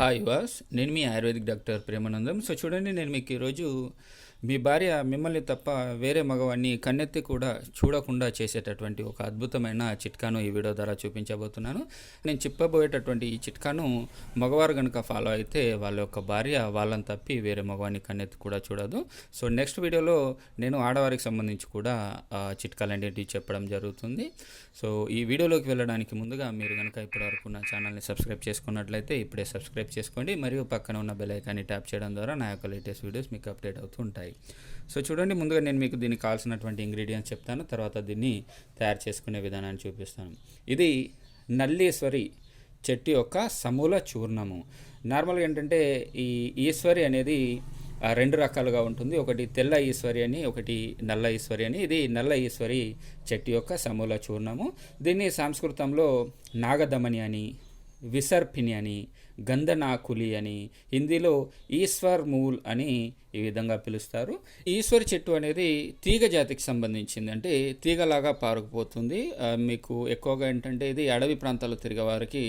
Hi వాస్ నేను మీ ఆయుర్వేదిక్ డాక్టర్ ప్రేమానందం. సో చూడండి నేను మీకు ఈరోజు మీ భార్య మిమ్మల్ని తప్ప వేరే మగవాడిని కన్నెత్తి కూడా చూడకుండా చేసేటటువంటి ఒక అద్భుతమైన చిట్కాను ఈ వీడియో ద్వారా చూపించబోతున్నాను. నేను చెప్పబోయేటటువంటి ఈ చిట్కాను మగవారు కనుక ఫాలో అయితే వాళ్ళ యొక్క భార్య వాళ్ళని తప్పి వేరే మగవాడిని కన్నెత్తి కూడా చూడదు. సో నెక్స్ట్ వీడియోలో నేను ఆడవారికి సంబంధించి కూడా చిట్కాలు అనేటివి చెప్పడం జరుగుతుంది. సో ఈ వీడియోలోకి వెళ్ళడానికి ముందుగా మీరు కనుక ఇప్పటివరకు నా ఛానల్ని సబ్స్క్రైబ్ చేసుకున్నట్లయితే ఇప్పుడే సబ్స్క్రైబ్ చేసుకోండి. మరియు పక్కన ఉన్న బెల్ ఐకాన్ని ట్యాప్ చేయడం ద్వారా నా యొక్క లేటెస్ట్ వీడియోస్ మీకు అప్డేట్ అవుతూ ఉంటాయి. సో చూడండి ముందుగా నేను మీకు దీనికి కావాల్సినటువంటి ఇంగ్రీడియంట్స్ చెప్తాను. తర్వాత దీన్ని తయారు చేసుకునే విధానాన్ని చూపిస్తాను. ఇది నల్లీశ్వరి చెట్టు యొక్క సమూల చూర్ణము. నార్మల్గా ఏంటంటే ఈ ఈశ్వరి అనేది రెండు రకాలుగా ఉంటుంది. ఒకటి తెల్ల ఈశ్వరి అని ఒకటి నల్ల ఈశ్వరి అని. ఇది నల్ల ఈశ్వరి చెట్టు యొక్క సమూల చూర్ణము. దీన్ని సంస్కృతంలో నాగదమని అని విసర్పిని అని గంధనాకులి అని హిందీలో ఈశ్వర్ మూల్ అని ఈ విధంగా పిలుస్తారు. ఈశ్వర్ చెట్టు అనేది తీగ జాతికి సంబంధించింది అంటే తీగలాగా పారుకుపోతుంది. మీకు ఎక్కువగా ఏంటంటే ఇది అడవి ప్రాంతాల్లో తిరిగే వారికి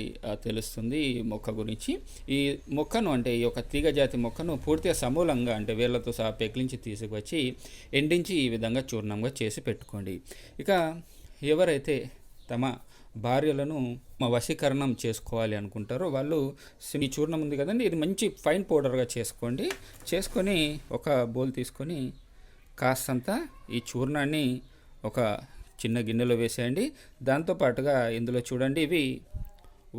తెలుస్తుంది ఈ మొక్క గురించి. ఈ మొక్కను అంటే ఈ యొక్క తీగ జాతి మొక్కను పూర్తిగా సమూలంగా అంటే వేళ్ళతో సహా పెకిలించి తీసుకువచ్చి ఎండించి ఈ విధంగా చూర్ణంగా చేసి పెట్టుకోండి. ఇక ఎవరైతే తమ భార్యలను మా వశీకరణం చేసుకోవాలి అనుకుంటారో వాళ్ళు ఈ చూర్ణం ఉంది కదండి ఇది మంచి ఫైన్ పౌడర్గా చేసుకోండి. చేసుకొని ఒక బౌల్ తీసుకొని కాస్తంత ఈ చూర్ణాన్ని ఒక చిన్న గిన్నెలో వేసేయండి. దాంతోపాటుగా ఇందులో చూడండి ఇవి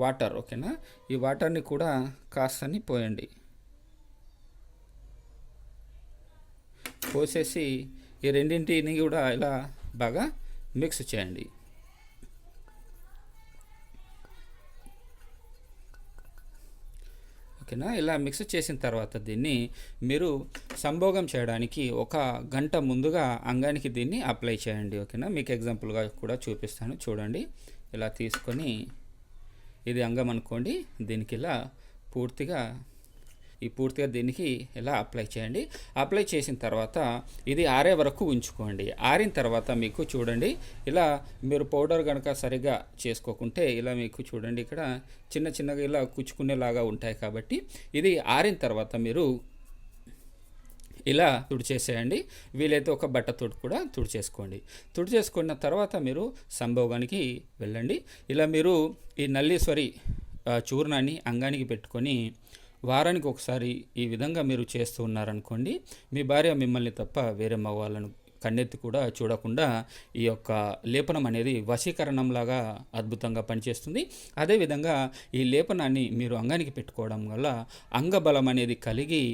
వాటర్ ఓకేనా? ఈ వాటర్ని కూడా కాస్తని పోయండి. పోసేసి ఈ రెండింటిని కూడా ఇలా బాగా మిక్స్ చేయండి. ఓకేనా? ఇలా మిక్స్ చేసిన తర్వాత దీన్ని మీరు సంభోగం చేయడానికి ఒక గంట ముందుగా అంగానికి దీన్ని అప్లై చేయండి ఓకేనా? మీకు ఎగ్జాంపుల్గా కూడా చూపిస్తాను చూడండి. ఇలా తీసుకొని ఇది అంగం అనుకోండి దీనికి ఇలా పూర్తిగా ఈ పూర్తిగా దీనికి ఇలా అప్లై చేయండి. అప్లై చేసిన తర్వాత ఇది ఆరే వరకు ఉంచుకోండి. ఆరిన తర్వాత మీకు చూడండి ఇలా మీరు పౌడర్ కనుక సరిగా చేసుకోకుంటే ఇలా మీకు చూడండి ఇక్కడ చిన్న చిన్నగా ఇలా కుచ్చుకునేలాగా ఉంటాయి కాబట్టి ఇది ఆరిన తర్వాత మీరు ఇలా తుడిచేసేయండి. వీలైతే ఒక బట్ట బట్టతోటి కూడా తుడిచేసుకోండి. తుడిచేసుకున్న తర్వాత మీరు సంభోగానికి వెళ్ళండి. ఇలా మీరు ఈ నల్లీశ్వరి చూర్ణాన్ని అంగానికి పెట్టుకొని వారానికి ఒకసారి ఈ విధంగా మీరు చేస్తూ ఉన్నారనుకోండి మీ భార్య మిమ్మల్ని తప్ప వేరే మగవాళ్ళను కన్నెత్తి కూడా చూడకుండా ఈ యొక్క లేపనం అనేది వశీకరణంలాగా అద్భుతంగా పనిచేస్తుంది. అదేవిధంగా ఈ లేపనాన్ని మీరు అంగానికి పెట్టుకోవడం వల్ల అంగబలం అనేది కలిగి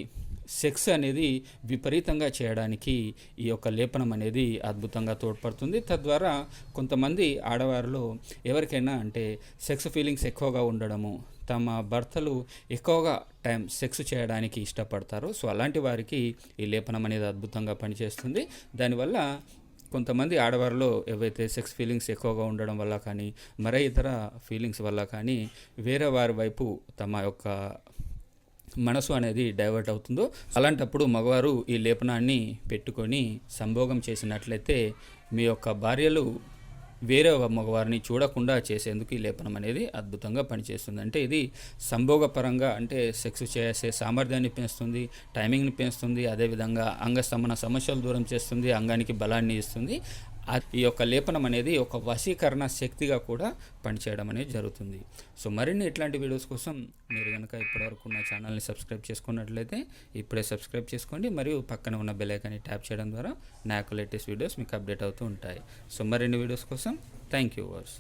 సెక్స్ అనేది విపరీతంగా చేయడానికి ఈ యొక్క లేపనం అనేది అద్భుతంగా తోడ్పడుతుంది. తద్వారా కొంతమంది ఆడవారిలో ఎవరికైనా అంటే సెక్స్ ఫీలింగ్స్ ఎక్కువగా ఉండడము తమ భర్తలు ఎక్కువగా టైం సెక్స్ చేయడానికి ఇష్టపడతారు. సో అలాంటి వారికి ఈ లేపనం అనేది అద్భుతంగా పనిచేస్తుంది. దానివల్ల కొంతమంది ఆడవారిలో ఏవైతే సెక్స్ ఫీలింగ్స్ ఎక్కువగా ఉండడం వల్ల కానీ మరే ఇతర ఫీలింగ్స్ వల్ల కానీ వేరే వారి వైపు తమ యొక్క మనసు అనేది డైవర్ట్ అవుతుందో అలాంటప్పుడు మగవారు ఈ లేపనాన్ని పెట్టుకొని సంభోగం చేసినట్లయితే మీ యొక్క భార్యలు వేరే మగవారిని చూడకుండా చేసేందుకు ఈ లేపనం అనేది అద్భుతంగా పనిచేస్తుంది. అంటే ఇది సంభోగపరంగా అంటే సెక్స్ చేసే సామర్థ్యాన్ని పెంచుతుంది టైమింగ్ని పెంచుతుంది అదేవిధంగా అంగస్తంభన సమస్యలు దూరం చేస్తుంది అంగానికి బలాన్ని ఇస్తుంది. ఈ యొక్క లేపనం అనేది ఒక వశీకరణ శక్తిగా కూడా పనిచేయడం అనేది జరుగుతుంది. సో మరిన్ని ఇట్లాంటి వీడియోస్ కోసం మీరు కనుక ఇప్పటివరకు నా ఛానల్ని సబ్స్క్రైబ్ చేసుకున్నట్లయితే ఇప్పుడే సబ్స్క్రైబ్ చేసుకోండి. మరియు పక్కన ఉన్న బెలైకాన్ని ట్యాప్ చేయడం ద్వారా నా యొక్క లేటెస్ట్ వీడియోస్ మీకు అప్డేట్ అవుతూ ఉంటాయి. సో మరిన్ని వీడియోస్ కోసం థ్యాంక్ యూ వర్స్